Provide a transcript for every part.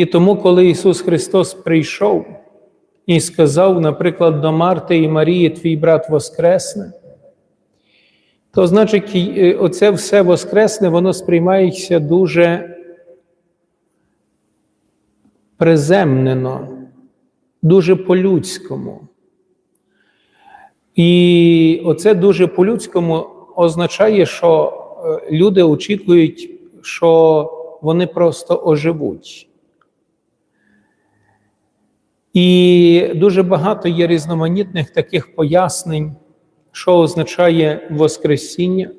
І тому, коли Ісус Христос прийшов і сказав, наприклад, до Марти і Марії, твій брат Воскресне, то значить, оце все Воскресне, воно сприймається дуже приземнено, дуже по-людському. І оце дуже по-людському означає, що е, люди очікують, що вони просто оживуть. І дуже багато є різноманітних таких пояснень, що означає Воскресіння.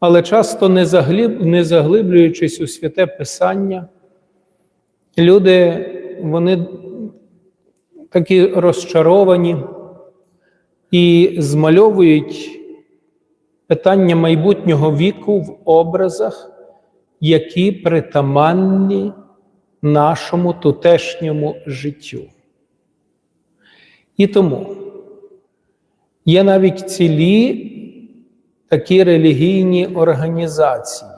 Але часто не, заглиб, не заглиблюючись у святе Писання, люди вони такі розчаровані і змальовують питання майбутнього віку в образах, які притаманні нашому тутешньому життю. І тому є навіть цілі такі релігійні організації,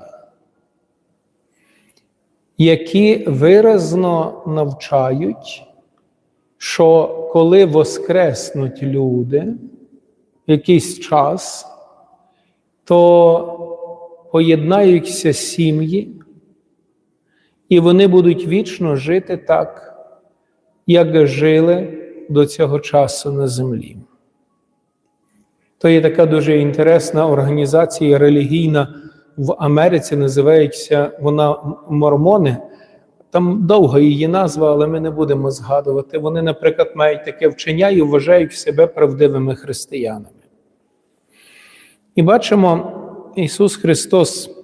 які виразно навчають, що коли воскреснуть люди в якийсь час, то поєднаються сім'ї, і вони будуть вічно жити так, як жили до цього часу на землі. То є така дуже інтересна організація релігійна в Америці, називається вона Мормони. Там довга її назва, але ми не будемо згадувати. Вони, наприклад, мають таке вчення і вважають себе правдивими християнами. І бачимо, Ісус Христос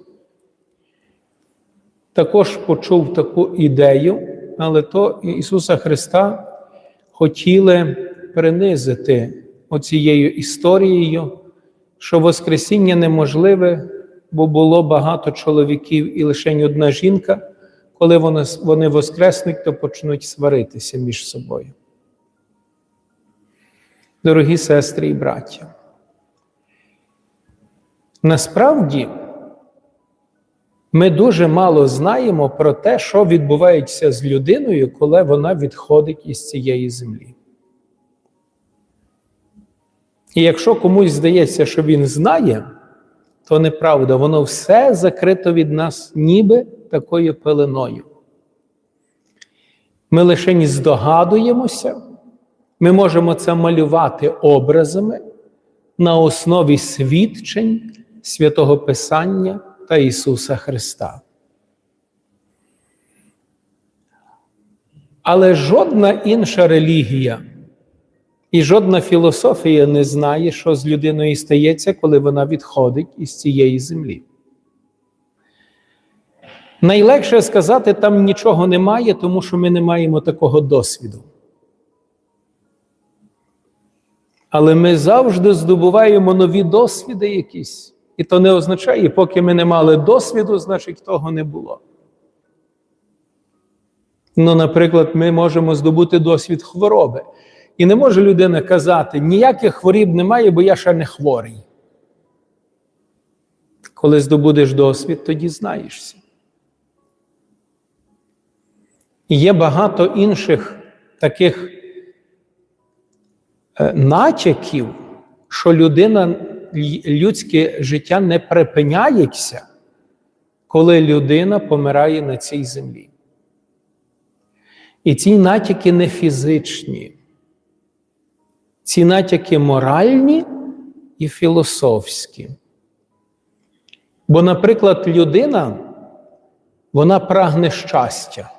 також почув таку ідею, але то Ісуса Христа хотіли принизити оцією історією, що Воскресіння неможливе, бо було багато чоловіків і лише одна жінка. Коли вони, вони воскреснуть, то почнуть сваритися між собою. Дорогі сестри і браття, насправді ми дуже мало знаємо про те, що відбувається з людиною, коли вона відходить із цієї землі. І якщо комусь здається, що він знає, то неправда, воно все закрито від нас, ніби такою пеленою. Ми лише не здогадуємося, ми можемо це малювати образами на основі свідчень святого Писання та Ісуса Христа. Але жодна інша релігія і жодна філософія не знає, що з людиною стається, коли вона відходить із цієї землі. Найлегше сказати, там нічого немає, тому що ми не маємо такого досвіду. Але ми завжди здобуваємо нові досвіди якісь. І то не означає, поки ми не мали досвіду, значить того не було. Ну, наприклад, ми можемо здобути досвід хвороби. І не може людина казати, ніяких хворіб немає, бо я ще не хворий. Коли здобудеш досвід, тоді знаєшся. Є багато інших таких е, натяків, що людина, людське життя не припиняється, коли людина помирає на цій землі. І ці натяки не фізичні. Ці натяки моральні і філософські. Бо, наприклад, людина, вона прагне щастя.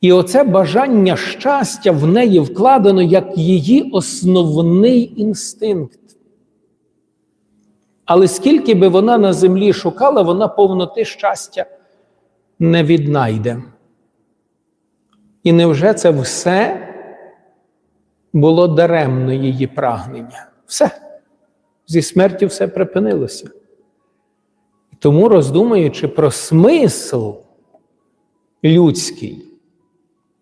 І оце бажання щастя в неї вкладено як її основний інстинкт. Але скільки би вона на землі шукала, вона повноти щастя не віднайде. І невже це все було даремно її прагнення? Все. Зі смертю все припинилося. Тому, роздумуючи про смисл людський,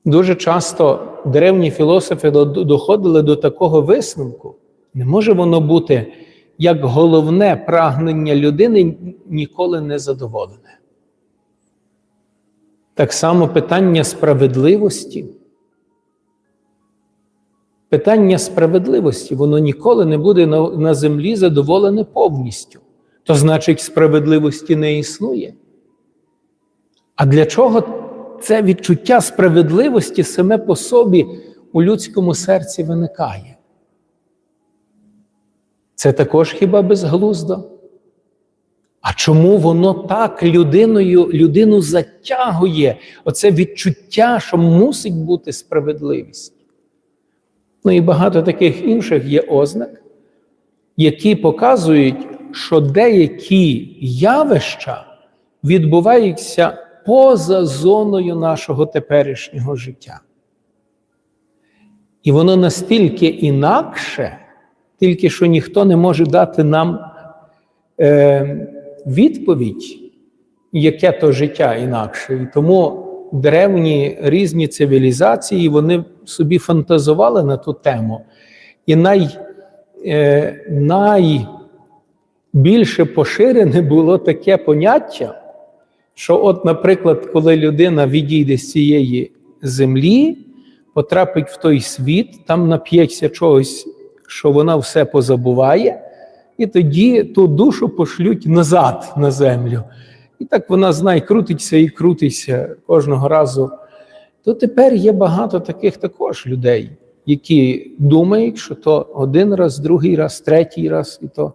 дуже часто древні філософи доходили до такого висновку, не може воно бути як головне прагнення людини ніколи не задоволене. Так само питання справедливості. Питання справедливості, воно ніколи не буде на, на землі задоволене повністю. То значить, справедливості не існує. А для чого це відчуття справедливості саме по собі у людському серці виникає? Це також хіба безглуздо? А чому воно так людиною, людину затягує? Оце відчуття, що мусить бути справедливість? Ну і багато таких інших є ознак, які показують, що деякі явища відбуваються поза зоною нашого теперішнього життя. І воно настільки інакше, тільки що ніхто не може дати нам е, відповідь, яке то життя інакше. І тому древні різні цивілізації вони собі фантазували на ту тему. І най, е, найбільше поширене було таке поняття, що, от, наприклад, коли людина відійде з цієї землі, потрапить в той світ, там нап'ється чогось, що вона все позабуває, і тоді ту душу пошлють назад на землю. І так вона знає, крутиться і крутиться кожного разу. То тепер є багато таких також людей, які думають, що то один раз, другий раз, третій раз, і то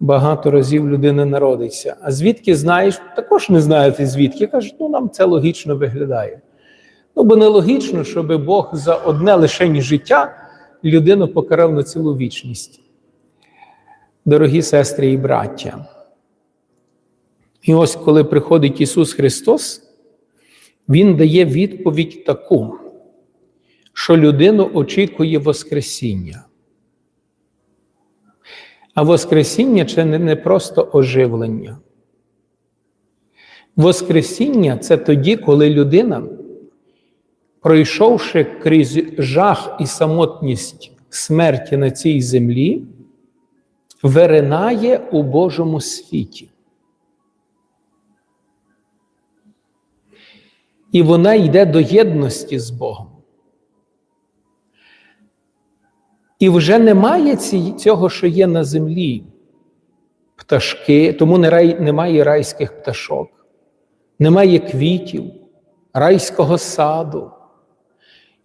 багато разів людина народиться. А звідки знаєш, також не знаєте звідки. Кажуть, ну нам це логічно виглядає. Ну, бо нелогічно, щоб Бог за одне лишень життя людину покарав на цілу вічність. Дорогі сестри і браття. І ось коли приходить Ісус Христос, Він дає відповідь таку, що людину очікує Воскресіння. А Воскресіння це не просто оживлення. Воскресіння це тоді, коли людина, пройшовши крізь жах і самотність смерті на цій землі, виринає у Божому світі. І вона йде до єдності з Богом. І вже немає цього, що є на землі. Пташки, тому немає райських пташок, немає квітів, райського саду.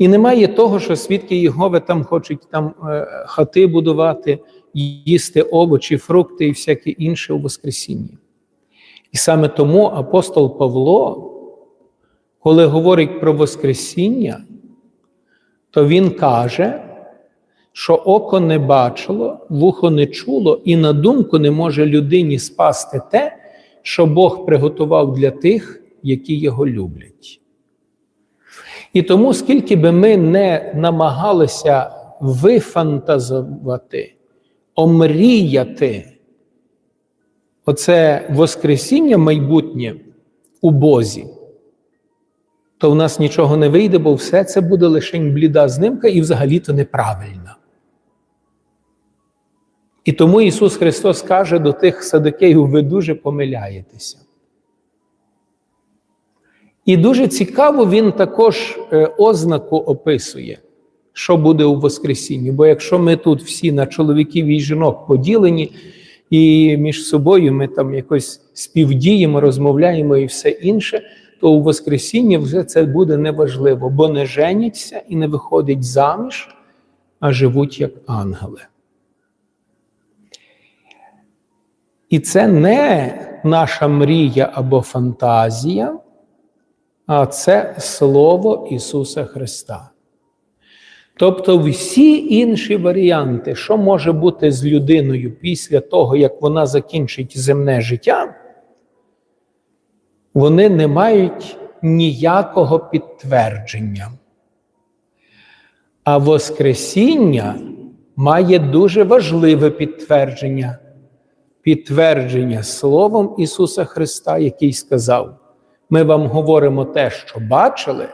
І немає того, що свідки Єгови там хочуть там е, хати будувати, їсти овочі, фрукти і всяке інше у Воскресінні. І саме тому апостол Павло, коли говорить про Воскресіння, то він каже, що око не бачило, вухо не чуло, і на думку не може людині спасти те, що Бог приготував для тих, які його люблять. І тому, скільки би ми не намагалися вифантазувати, омріяти оце Воскресіння майбутнє у Бозі, то в нас нічого не вийде, бо все це буде лише бліда знимка і взагалі-то неправильно. І тому Ісус Христос каже до тих садикеїв, ви дуже помиляєтеся. І дуже цікаво він також е, ознаку описує, що буде у Воскресінні. Бо якщо ми тут всі на чоловіків і жінок поділені, і між собою ми там якось співдіємо, розмовляємо і все інше, то у Воскресінні вже це буде неважливо, бо не женяться і не виходять заміж, а живуть як ангели. І це не наша мрія або фантазія, а це Слово Ісуса Христа. Тобто всі інші варіанти, що може бути з людиною після того, як вона закінчить земне життя, вони не мають ніякого підтвердження. А Воскресіння має дуже важливе підтвердження підтвердження Словом Ісуса Христа, який сказав: ми вам говоримо те, що бачили,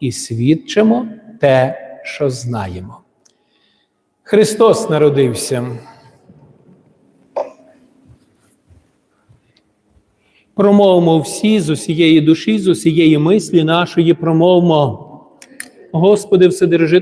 і свідчимо те, що знаємо. Христос народився. Промовимо всі з усієї душі, з усієї мислі нашої промовмо. Господи, Вседержитель,